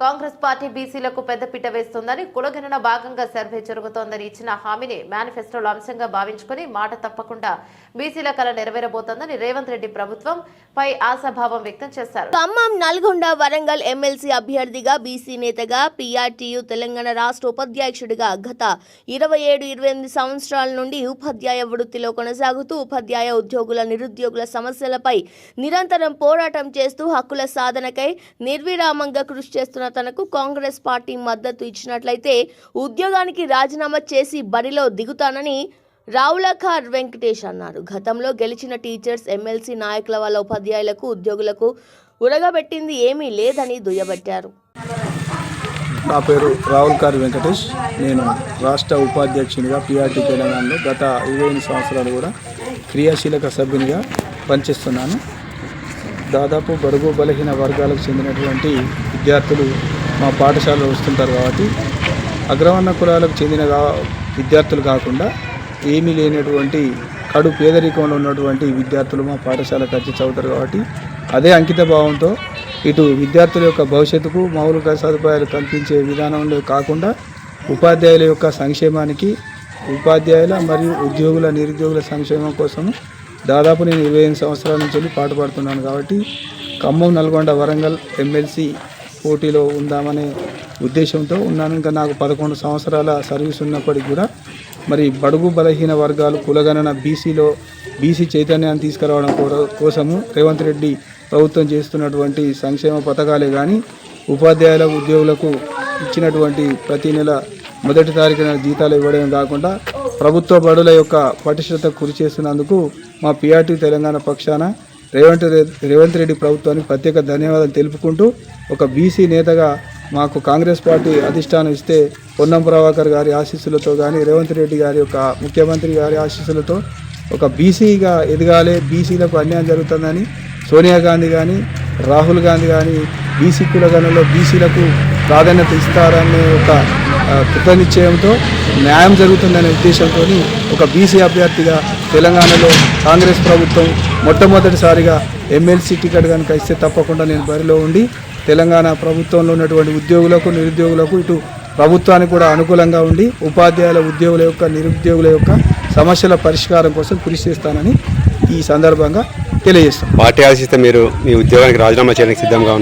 Congress party బీసీలకు పెద్దపీట వేస్తోందని కులగణన భాగంగా సర్వే జరుగుతోందని ఇచ్చిన హామీని మేనిఫెస్టోలో అంశంగా భావించుకుని మాట తప్పకుండా బీసీల కళ నెరవేరబోతోందని రేవంత్ రెడ్డి ప్రభుత్వం పై ఆశాభావం వ్యక్తం చేశారు. ఖమ్మం నల్గొండ వరంగల్ ఎమ్మెల్సీ అభ్యర్థిగా బీసీ నేతగా పీఆర్టీయు తెలంగాణ రాష్ట్ర ఉపాధ్యక్షుడిగా గత ఇరవై ఏడు ఇరవై ఎనిమిది సంవత్సరాల నుండి ఉపాధ్యాయ వృత్తిలో కొనసాగుతూ ఉపాధ్యాయ ఉద్యోగుల నిరుద్యోగుల సమస్యలపై నిరంతరం పోరాటం చేస్తూ హక్కుల సాధనకై నిర్విరామంగా కృషి చేస్తున్న తనకు కాంగ్రెస్ పార్టీ మద్దతు ఇచ్చినట్లయితే ఉద్యోగానికి రాజీనామా చేసి బరిలో దిగుతానని రావులఖార్ వెంకటేష్ అన్నారు. గతంలో గెలిచిన టీచర్స్ ఎమ్మెల్సీ నాయకుల వాళ్ళ ఉపాధ్యాయులకు ఉద్యోగులకు ఉరగబెట్టింది ఏమీ లేదని దుయ్యబట్టారు. నా పేరు రాహుల్ కార్ వెంకటేష్. నేను రాష్ట్ర ఉపాధ్యక్షునిగా పిఆర్టీ తెలంగాణలో గత ఇరవై ఎనిమిది సంవత్సరాలు కూడా క్రియాశీలక సభ్యునిగా పనిచేస్తున్నాను. దాదాపు బడుగు బలహీన వర్గాలకు చెందినటువంటి విద్యార్థులు మా పాఠశాలలో వస్తుంటారు కాబట్టి అగ్రవర్ణ కులాలకు చెందిన విద్యార్థులు కాకుండా ఏమీ లేనటువంటి కడు పేదరికంలో ఉన్నటువంటి విద్యార్థులు మా పాఠశాలకు వచ్చి చదువుతారు కాబట్టి అదే అంకిత భావంతో ఇటు విద్యార్థుల యొక్క భవిష్యత్తుకు మౌలిక సదుపాయాలు కల్పించే విధానంలో కాకుండా ఉపాధ్యాయుల యొక్క సంక్షేమానికి ఉపాధ్యాయుల మరియు ఉద్యోగుల నిరుద్యోగుల సంక్షేమం కోసం దాదాపు నేను ఇరవై ఎనిమిది సంవత్సరాల నుంచి వెళ్ళి పాటుపడుతున్నాను కాబట్టి ఖమ్మం నల్గొండ వరంగల్ ఎమ్మెల్సీ పోటీలో ఉందామనే ఉద్దేశంతో ఉన్నాను. ఇంకా నాకు పదకొండు సంవత్సరాల సర్వీస్ ఉన్నప్పటికీ కూడా మరి బడుగు బలహీన వర్గాలు కులగణన బీసీలో బీసీ చైతన్యాన్ని తీసుకురావడం కోసము రేవంత్ రెడ్డి ప్రభుత్వం చేస్తున్నటువంటి సంక్షేమ పథకాలే కానీ ఉపాధ్యాయుల ఉద్యోగులకు ఇచ్చినటువంటి ప్రతి నెల మొదటి తారీఖున జీతాలు ఇవ్వడం కాకుండా ప్రభుత్వ బడుల యొక్క పటిష్టత కృషి చేస్తున్నందుకు మా పిఆర్టీ తెలంగాణ పక్షాన రేవంత్ రేవంత్ రెడ్డి ప్రభుత్వానికి ప్రత్యేక ధన్యవాదాలు తెలుపుకుంటూ ఒక బీసీ నేతగా మాకు కాంగ్రెస్ పార్టీ అధిష్టానం ఇస్తే పొన్నం ప్రభాకర్ గారి ఆశీస్సులతో కానీ రేవంత్ రెడ్డి గారి యొక్క ముఖ్యమంత్రి గారి ఆశీస్సులతో ఒక బీసీగా ఎదగాలి బీసీలకు అన్యాయం జరుగుతుందని సోనియా గాంధీ కానీ రాహుల్ గాంధీ కానీ బీసీ కులగణలో బీసీలకు ప్రాధాన్యత ఇస్తారనే ఒక కృతనిశ్చయంతో న్యాయం జరుగుతుందనే ఉద్దేశంతో ఒక బీసీ అభ్యర్థిగా తెలంగాణలో కాంగ్రెస్ ప్రభుత్వం మొట్టమొదటిసారిగా ఎమ్మెల్సీ టికెట్ కనుక ఇస్తే తప్పకుండా నేను బరిలో ఉండి తెలంగాణ ప్రభుత్వంలో ఉన్నటువంటి ఉద్యోగులకు నిరుద్యోగులకు ఇటు ప్రభుత్వానికి కూడా అనుకూలంగా ఉండి ఉపాధ్యాయుల ఉద్యోగుల యొక్క నిరుద్యోగుల యొక్క సమస్యల పరిష్కారం కోసం కృషి చేస్తానని ఈ సందర్భంగా తెలియజేస్తాను పార్టీ ఆశిస్తే మీరు మీ ఉద్యోగానికి రాజీనామా చేయడానికి సిద్ధంగా